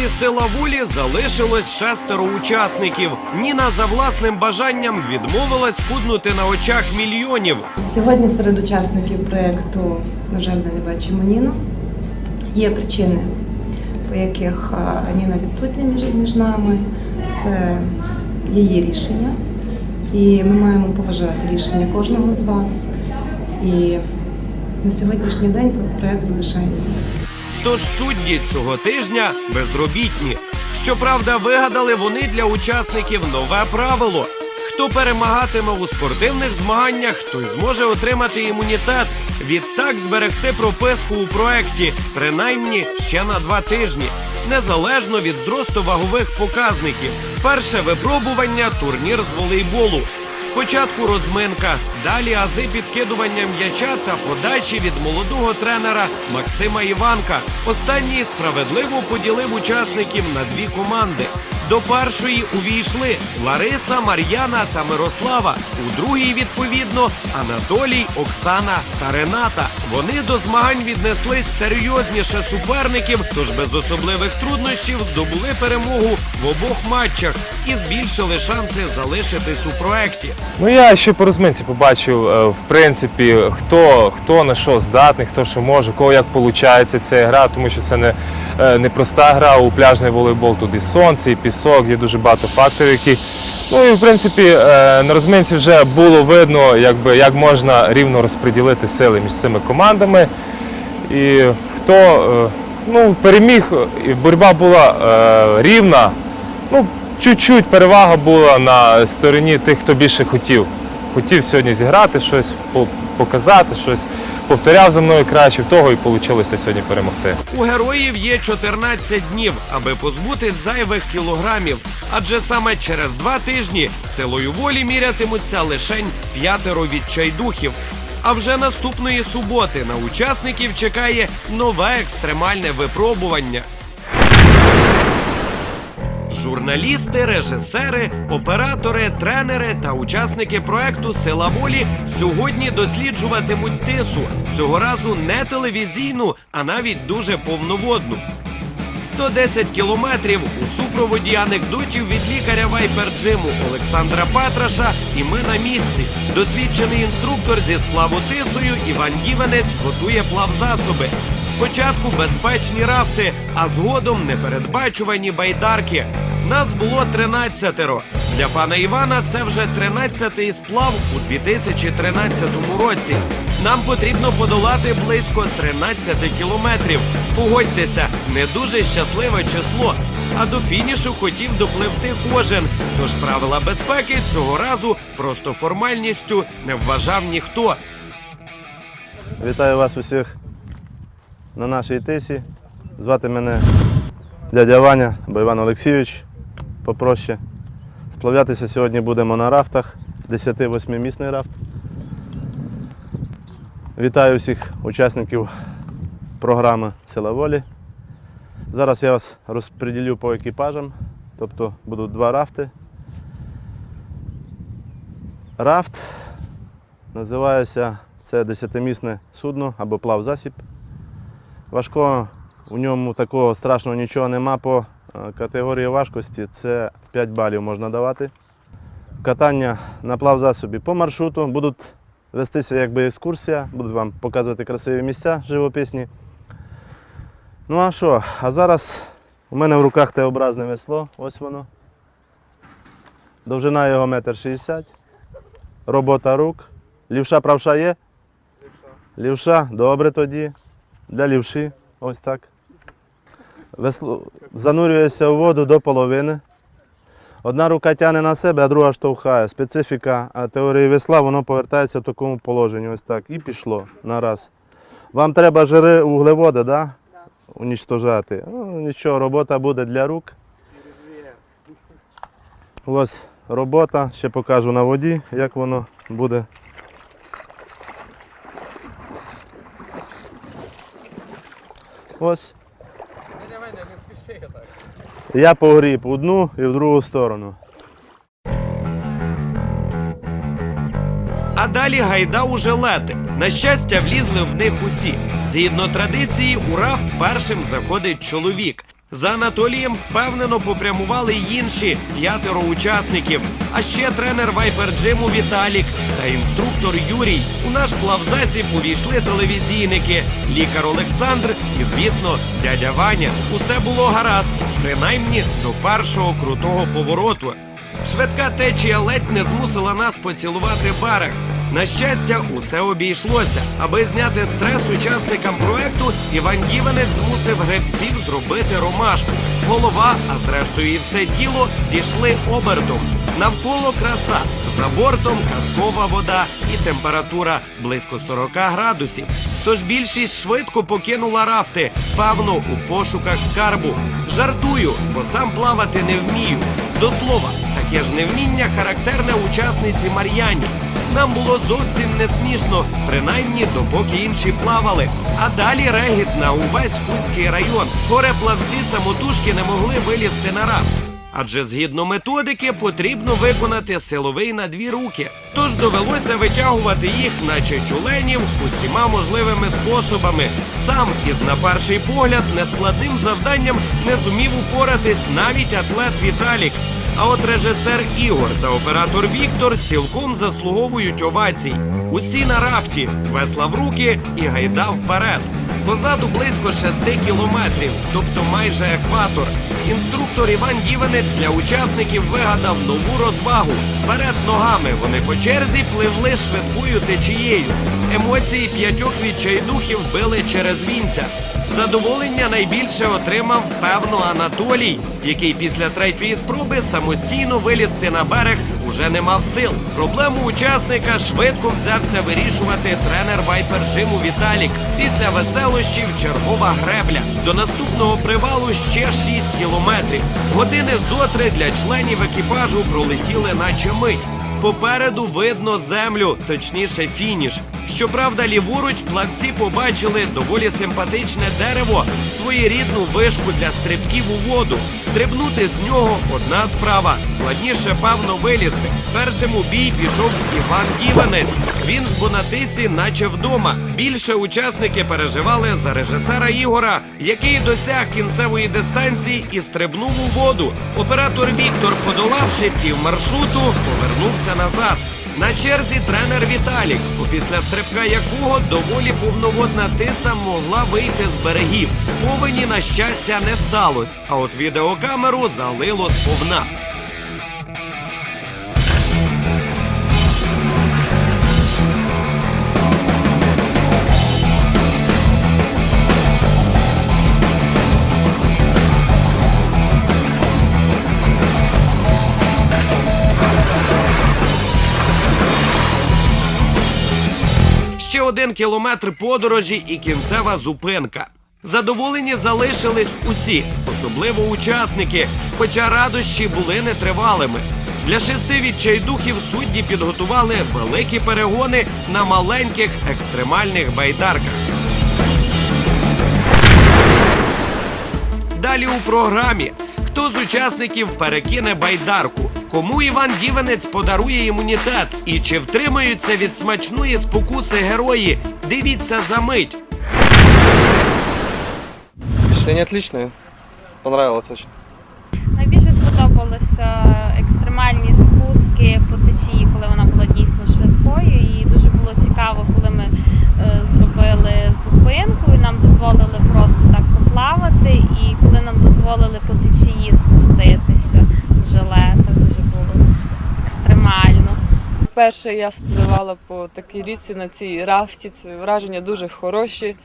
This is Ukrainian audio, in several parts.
рафті сила волі залишилось шестеро учасників. Ніна за власним бажанням відмовилась худнути на очах мільйонів. Сьогодні серед учасників проєкту, на жаль, ми не бачимо Ніну. Є причини, по яких Ніна відсутня між, між нами. Це її рішення. І ми маємо поважати рішення кожного з вас. І на сьогоднішній день проєкт залишає Ніну. Тож судді цього тижня безробітні. Щоправда, вигадали вони для учасників нове правило. Хто перемагатиме у спортивних змаганнях, той зможе отримати імунітет. Відтак зберегти прописку у проекті, принаймні ще на два тижні, незалежно від зросту вагових показників. Перше випробування турнір з волейболу. Спочатку розминка, далі ази підкидування м'яча та подачі від молодого тренера Максима Іванка. Останній справедливо поділив учасників на дві команди. До першої увійшли Лариса, Мар'яна та Мирослава. У другій, відповідно, Анатолій, Оксана та Рената. Вони до змагань віднеслись серйозніше суперників, тож без особливих труднощів здобули перемогу в обох матчах і збільшили шанси залишитись у проекті. Ну я ще по розминці побачив, е, в принципі, хто, хто на що здатний, хто що може, кого як виходить ця гра, тому що це не, е, не проста гра у пляжний волейбол. Тут і сонце, і пісок, є дуже багато факторів, які. Ну і в принципі е, на розминці вже було видно, якби, як можна рівно розподілити сили між цими командами. І хто ну, переміг, і боротьба була рівна. Ну, чуть-чуть перевага була на стороні тих, хто більше хотів. Хотів сьогодні зіграти, щось показати, щось повторяв за мною краще, в того і вийшло сьогодні перемогти. У героїв є 14 днів, аби позбутись зайвих кілограмів. Адже саме через два тижні силою волі мірятимуться лишень п'ятеро відчайдухів. А вже наступної суботи на учасників чекає нове екстремальне випробування. Журналісти, режисери, оператори, тренери та учасники проекту Сила волі сьогодні досліджуватимуть тису. Цього разу не телевізійну, а навіть дуже повноводну. 110 кілометрів у супроводі анекдотів від лікаря Вайперджиму Олександра Патраша. І ми на місці. Досвідчений інструктор зі сплаву тисою Іван Гівенець готує плавзасоби. Спочатку безпечні рафти, а згодом непередбачувані байдарки. Нас було 13-ро. Для пана Івана це вже 13-й сплав у 2013 році. Нам потрібно подолати близько 13 кілометрів. Погодьтеся, не дуже щасливе число. А до фінішу хотів допливти кожен. Тож правила безпеки цього разу просто формальністю не вважав ніхто. Вітаю вас усіх на нашій тисі. Звати мене дядя Ваня або Іван Олексійович попроще. Сплавлятися сьогодні будемо на рафтах, 10-8-місний рафт. Вітаю всіх учасників програми Сила волі. Зараз я вас розподілю по екіпажам, тобто будуть два рафти. Рафт називається це 10-місне судно або плавзасіб. Важко в ньому такого страшного нічого нема по категорії важкості. Це 5 балів можна давати. Катання на плавзасобі по маршруту будуть вестися якби екскурсія, будуть вам показувати красиві місця живописні. Ну а що? А зараз у мене в руках Т-образне весло, ось воно. Довжина його метр шістдесят. Робота рук. Лівша правша є? Лівша, добре тоді. Для лівші, ось так. Занурюється у воду до половини. Одна рука тягне на себе, а друга штовхає. Специфіка теорії весла, воно повертається в такому положенні. Ось так. І пішло на раз. Вам треба жири вуглеводи, да? Унічтожати. Ну, нічого, робота буде для рук. Ось робота. Ще покажу на воді, як воно буде. Ось. Я погріб одну і в другу сторону. А далі гайда у жилети. На щастя, влізли в них усі. Згідно традиції, у рафт першим заходить чоловік. За Анатолієм впевнено попрямували й інші п'ятеро учасників. А ще тренер вайпер-джиму Віталік та інструктор Юрій. У наш плавзасіб увійшли телевізійники, лікар Олександр і, звісно, дядя Ваня. Усе було гаразд, принаймні до першого крутого повороту. Швидка течія ледь не змусила нас поцілувати берег. На щастя, усе обійшлося. Аби зняти стрес учасникам проекту, Іван Діванець змусив гребців зробити ромашку. Голова, а зрештою і все тіло пішли обертом. Навколо краса, за бортом казкова вода і температура близько 40 градусів. Тож більшість швидко покинула рафти, певно, у пошуках скарбу. Жартую, бо сам плавати не вмію. До слова, таке ж невміння характерне учасниці Мар'яні. Нам було зовсім не смішно, принаймні допоки інші плавали. А далі регіт на увесь Хуський район. Горе-плавці самотужки не могли вилізти на рафт. Адже згідно методики потрібно виконати силовий на дві руки. Тож довелося витягувати їх, наче тюленів, усіма можливими способами. Сам із на перший погляд нескладним завданням не зумів упоратись навіть атлет Віталік. А от режисер Ігор та оператор Віктор цілком заслуговують овацій. Усі на рафті, весла в руки і гайда вперед. Позаду близько 6 кілометрів, тобто майже екватор. Інструктор Іван Дівенець для учасників вигадав нову розвагу. Перед ногами вони по черзі пливли швидкою течією. Емоції п'ятьох відчайдухів били через вінця. Задоволення найбільше отримав певно Анатолій, який після третьої спроби самостійно вилізти на берег уже не мав сил. Проблему учасника швидко взявся вирішувати тренер Вайпер Джиму Віталік. Після веселощів чергова гребля. До наступного привалу ще 6 кілометрів. Години зотри для членів екіпажу пролетіли наче мить. Попереду видно землю, точніше фініш. Щоправда, ліворуч плавці побачили доволі симпатичне дерево, своєрідну вишку для стрибків у воду. Стрибнути з нього одна справа. Складніше, певно, вилізти. Першим у бій пішов Іван Діванець. Він ж бо на тисі, наче вдома. Більше учасники переживали за режисера Ігора, який досяг кінцевої дистанції і стрибнув у воду. Оператор Віктор, подолавши пів маршруту, повернувся назад. На черзі тренер Віталік, після стрибка якого доволі повноводна тиса могла вийти з берегів. Повені, на щастя, не сталося, а от відеокамеру залило сповна. Ще один кілометр подорожі і кінцева зупинка. Задоволені залишились усі, особливо учасники, хоча радощі були нетривалими. Для шести відчайдухів судді підготували великі перегони на маленьких екстремальних байдарках. Далі у програмі. Хто з учасників перекине байдарку? Кому Іван Дівенець подарує імунітет? І чи втримаються від смачної спокуси герої? Дивіться за мить. Впечатление отличное. Понравилось очень. Найбільше сподобалися екстремальні спуски по течії, коли вона була дійсно швидкою. І дуже було цікаво, коли ми е, зробили зупинку і нам дозволили просто так поплавати. І коли нам дозволили по течії спуститися в жилетах, дуже було екстремально. Вперше я спливала по такій річці на цій рафті. Це враження дуже хороші,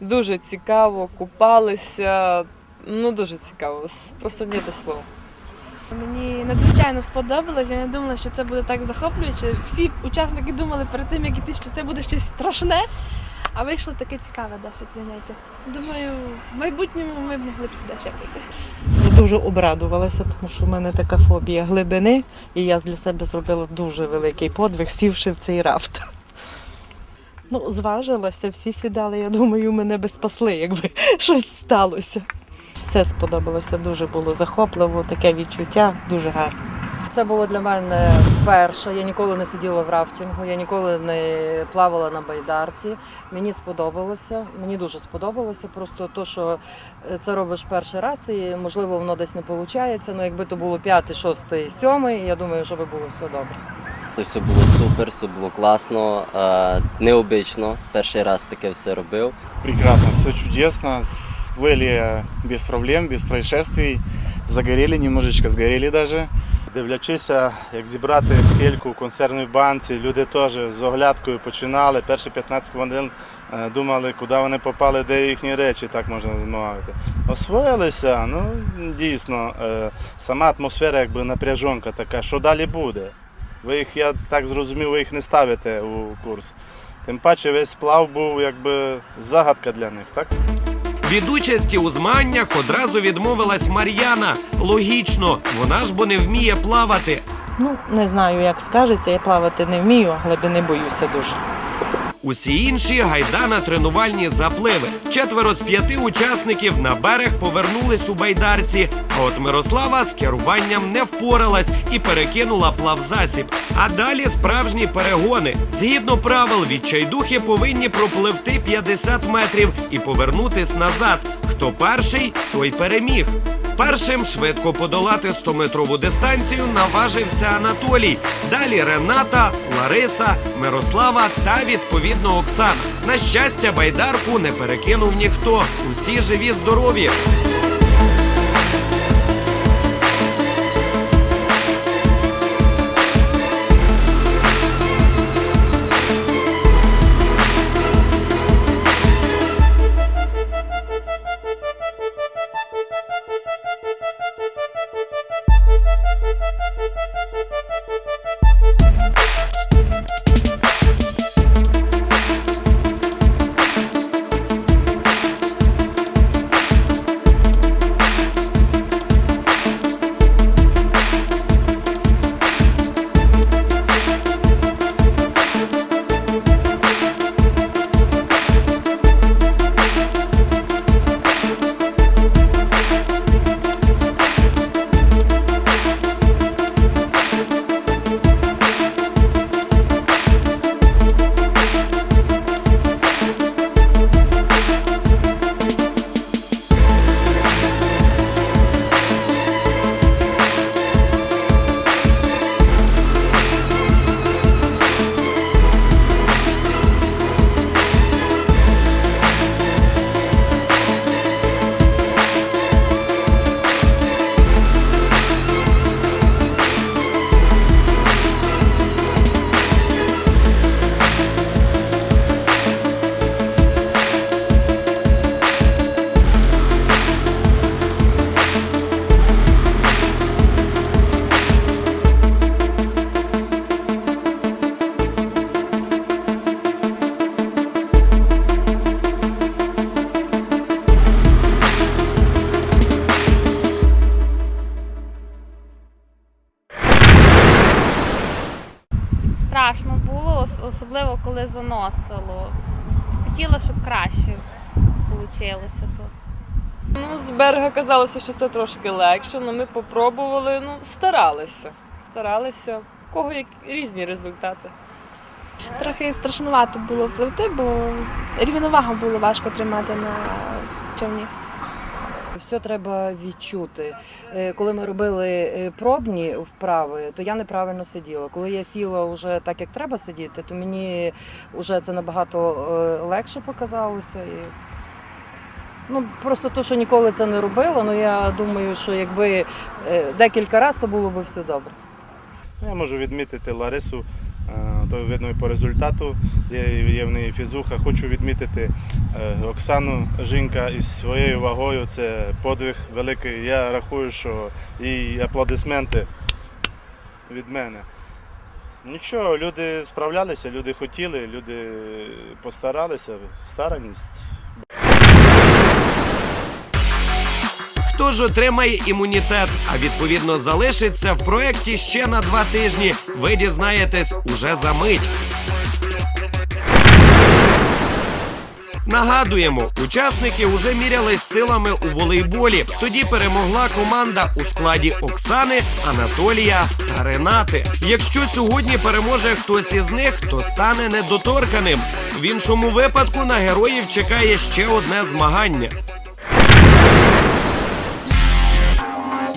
дуже цікаво, купалися. Ну дуже цікаво. Просто не до слова. Мені надзвичайно сподобалось. Я не думала, що це буде так захоплююче. Всі учасники думали перед тим, як іти, що це буде щось страшне. А вийшло таке цікаве досить заняття. Думаю, в майбутньому ми б могли б сюди ще прийти. Дуже обрадувалася, тому що в мене така фобія глибини, і я для себе зробила дуже великий подвиг, сівши в цей рафт. Ну, зважилася, всі сідали, я думаю, мене би спасли, якби щось сталося. Все сподобалося, дуже було захопливо, таке відчуття, дуже гарно. Це було для мене вперше. Я ніколи не сиділа в рафтингу, я ніколи не плавала на байдарці. Мені сподобалося, мені дуже сподобалося. Просто то, що е, це робиш перший раз, і можливо воно десь не виходить. Ну якби то було п'ятий, шостий, сьомий, я думаю, що би було все добре. То все було супер, все було класно, е, необично. Перший раз таке все робив. Прекрасно, все чудесно. Сплыли без проблем, без происшествий. Загорели немножечко, сгорели даже. Дивлячися, як зібрати кільку в консервній банці, люди теж з оглядкою починали. Перші 15 хвилин е, думали, куди вони попали, де їхні речі, так можна замовити. Освоїлися, ну дійсно, е, сама атмосфера, якби напряжонка така, що далі буде. Ви їх, я так зрозумів, ви їх не ставите у курс. Тим паче весь сплав був якби загадка для них, так? Від участі у змаганнях одразу відмовилась Мар'яна. Логічно, вона ж бо не вміє плавати. Ну не знаю, як скажеться, я плавати не вмію, але би не боюся дуже. Усі інші гайда на тренувальні запливи. Четверо з п'яти учасників на берег повернулись у байдарці. А от Мирослава з керуванням не впоралась і перекинула плавзасіб. А далі справжні перегони. Згідно правил, відчайдухи повинні пропливти 50 метрів і повернутись назад. Хто перший, той переміг. Першим швидко подолати 100-метрову дистанцію наважився Анатолій. Далі Рената, Лариса, Мирослава та відповідно Оксана. На щастя, байдарку не перекинув ніхто. Усі живі, здорові. Хотіла, щоб краще вийшло тут. Ну, з берега казалося, що це трошки легше, але ми попробували, ну, старалися. Старалися. У кого як різні результати. Трохи страшнувато було пливти, бо рівновагу було важко тримати на човні. Все треба відчути. Е, Коли ми робили е, пробні вправи, то я неправильно сиділа. Коли я сіла вже так, як треба сидіти, то мені вже це набагато е, легше показалося. Ну, просто то, що ніколи це не робила, ну я думаю, що якби декілька разів, то було б все добре. Я можу відмітити Ларису, то видно і по результату. Є, є в неї фізуха. Хочу відмітити е, Оксану Жінка із своєю вагою. Це подвиг великий. Я рахую, що їй аплодисменти від мене. Нічого, люди справлялися, люди хотіли, люди постаралися. Стараність Хто отримає імунітет, а відповідно залишиться в проєкті ще на два тижні. Ви дізнаєтесь уже за мить. Нагадуємо, учасники вже мірялись силами у волейболі. Тоді перемогла команда у складі Оксани, Анатолія та Ренати. Якщо сьогодні переможе хтось із них, то стане недоторканим. В іншому випадку на героїв чекає ще одне змагання.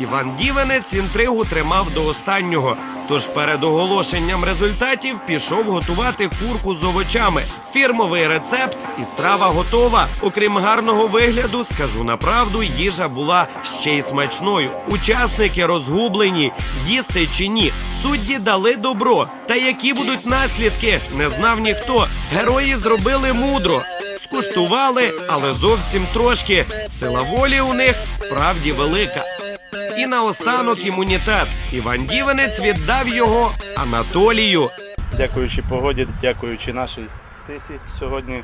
Іван Дівенець інтригу тримав до останнього. Тож перед оголошенням результатів пішов готувати курку з овочами. Фірмовий рецепт і страва готова. Окрім гарного вигляду, скажу на правду, їжа була ще й смачною. Учасники розгублені, їсти чи ні. Судді дали добро. Та які будуть наслідки, не знав ніхто. Герої зробили мудро. Скуштували, але зовсім трошки. Сила волі у них справді велика. І наостанок імунітет. Іван Дівенець віддав його Анатолію. Дякуючи погоді, дякуючи нашій тисі сьогодні.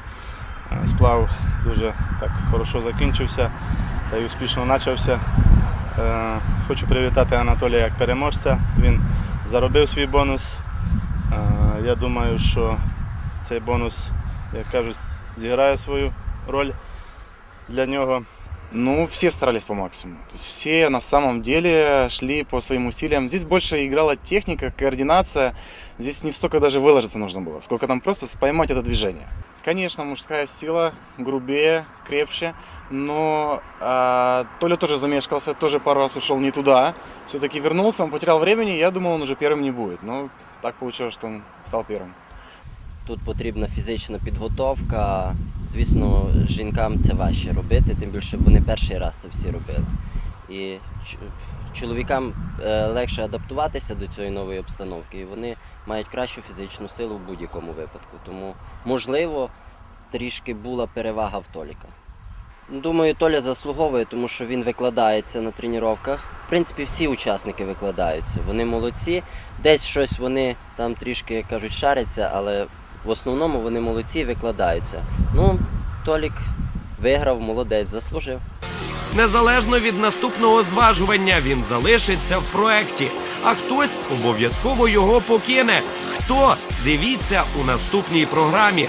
е, Сплав дуже так хорошо закінчився та й успішно почався. Е, Хочу привітати Анатолія як переможця. Він заробив свій бонус. Е, Я думаю, що цей бонус, як кажуть, зіграє свою роль для нього. Ну, все старались по максимуму. То есть все на самом деле шли по своим усилиям. Здесь больше играла техника, координация. Здесь не столько даже выложиться нужно было, сколько там просто поймать это движение. Конечно, мужская сила грубее, крепче, но а, Толя тоже замешкался, тоже пару раз ушел не туда. Все-таки вернулся, он потерял времени, я думал, он уже первым не будет. Но так получилось, что он стал первым. Тут потрібна фізична підготовка. Звісно, жінкам це важче робити, тим більше вони перший раз це всі робили. І чоловікам е, легше адаптуватися до цієї нової обстановки, і вони мають кращу фізичну силу в будь-якому випадку. Тому, можливо, трішки була перевага в Толіка. Думаю, Толя заслуговує, тому що він викладається на тренуваннях. В принципі, всі учасники викладаються. Вони молодці. Десь щось вони там трішки, кажуть, шаряться, але в основному вони молодці викладаються. Ну, Толік виграв, молодець, заслужив. Незалежно від наступного зважування він залишиться в проекті, а хтось обов'язково його покине. Хто дивіться у наступній програмі.